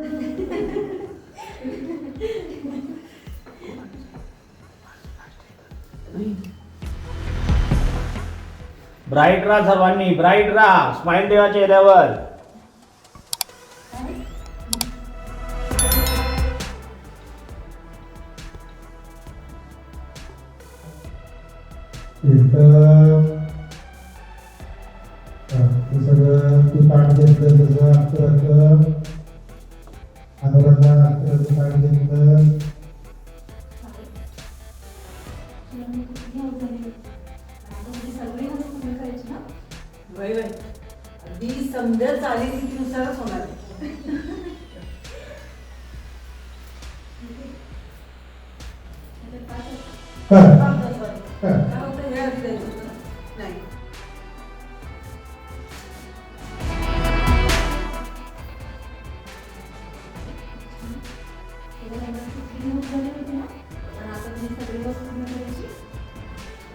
Bright राहा सर्वांनी bright राहा स्माइल ठेवा चेहऱ्यावर. इथं सगळं तू ताट घेतलं त्याचं अगदी समजा चालीरीतीनुसारच होणार काय होतं हे आधी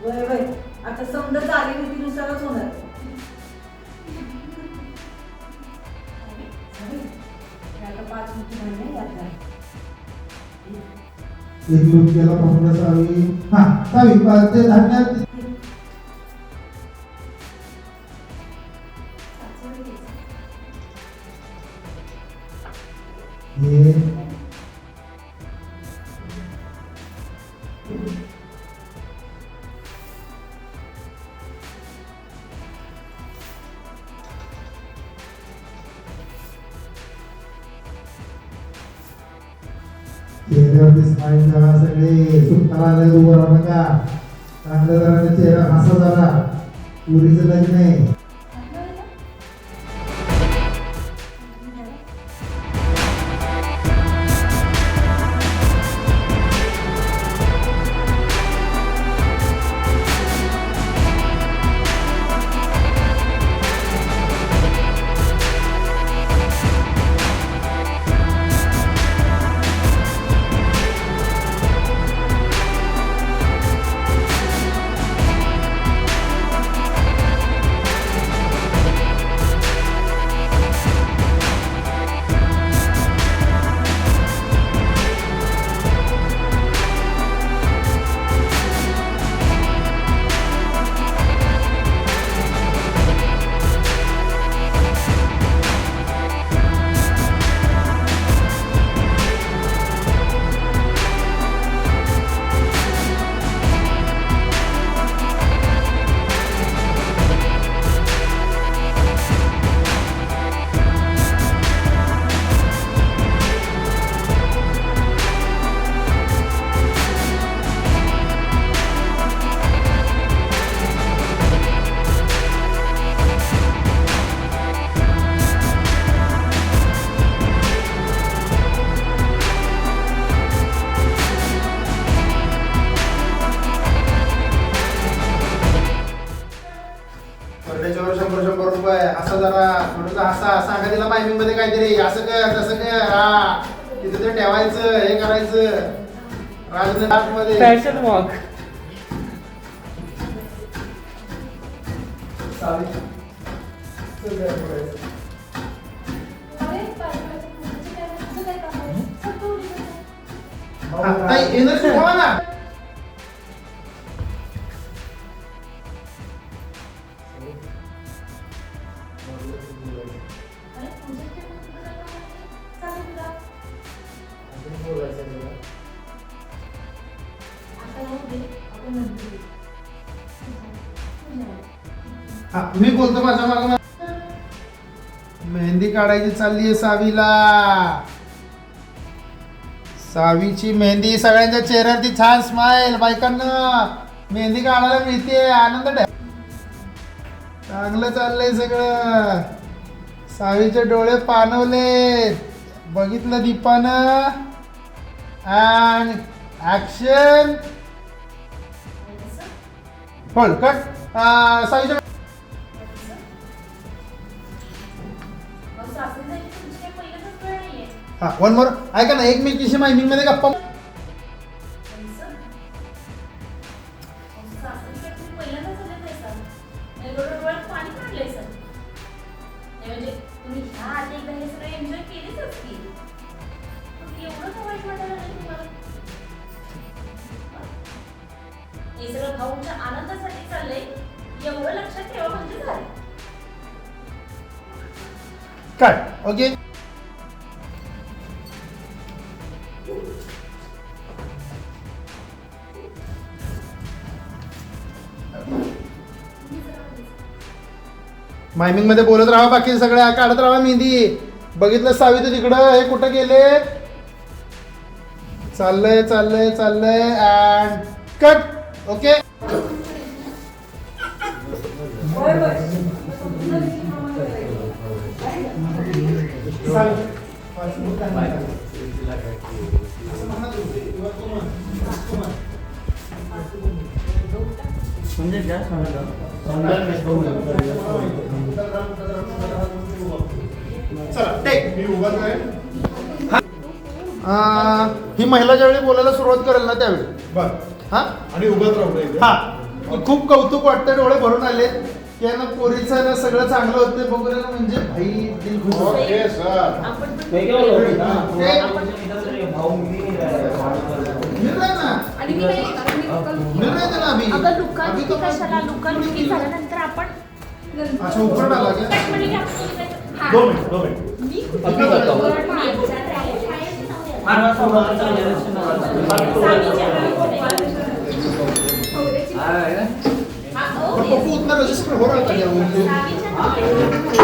वय वय आता समजा चालीरीतीनुसारच होणार आहे. होणार आता पाच म्हणणे एक रुपयाला केला सावी हा सावी पा- ते धान्य हे चेहऱ्यावरती स्माईल करा सगळे सुट्टाला उभं राहू नका. चांगलं जरा ते चेहरा हसा जरा. पुरीचं लग्न आहे. जरा थोडंसं हसा सांगा तिला टायमिंगमध्ये काहीतरी असं कर तसं कर हा तिथं ते ठेवायचं हे करायचं राजनमध्ये फॅशन वॉक एनर्जी ठेवा ना हा, मी बोलतो माझ्या माग मेहंदी काढायची चालली आहे सावीला. सावीची मेहंदी सगळ्यांच्या चेहऱ्यावरती छान स्माइल बायकांना. मेहंदी काढायला मिळते आनंद चांगलं चाललंय सगळं. सावीचे डोळे पाणवले बघितलं दीपानं. आणि ऍक्शन होल्ड कट सावीच्या हा वन मोर ऐका ना एकमेकीशी मायनिंगमध्ये गप्पा काय? ओके मायमिंगमध्ये बोलत राहा बाकी सगळ्या काढत राहा मेहंदी. बघितलं सावी तू तिकडं हे कुठं गेले? चाललंय चाललंय चाललंय अँड कट ओके okay. म्हणजे काय ही. महिला ज्यावेळी बोलायला सुरुवात करेल ना त्यावेळी? बर. हा? आणि उभंच राहू हा. खूप कौतुक वाटतं डोळे भरून आले. की यानं पोरीचं ना सगळं चांगलं होतं बघून ना म्हणजे भाई दिल खुश होतं. ओके सर आपण पण वेगळं होतं ना. हे- आपण एकत्र भाऊ मी नाही राहिला. निर्णय ना आणि मी नाही मी लोकल निर्णय दिला आम्ही अगं लुका आम्ही लुकी तो- कशाला? लुका लुकी झाल्यानंतर आपण अच्छा उपकरण आला का एक मिनिट आपण- हा. दोन मिनिट दोन मिनिट. मी कुठे अगदी करतो. वर माझ्या शाळेत नव्हते. मानवा समाजाचं निरीक्षण हा, ओ, पप्पू उतना रजिस्टर हो रहा था क्या वो? सावीच्या नव्हते.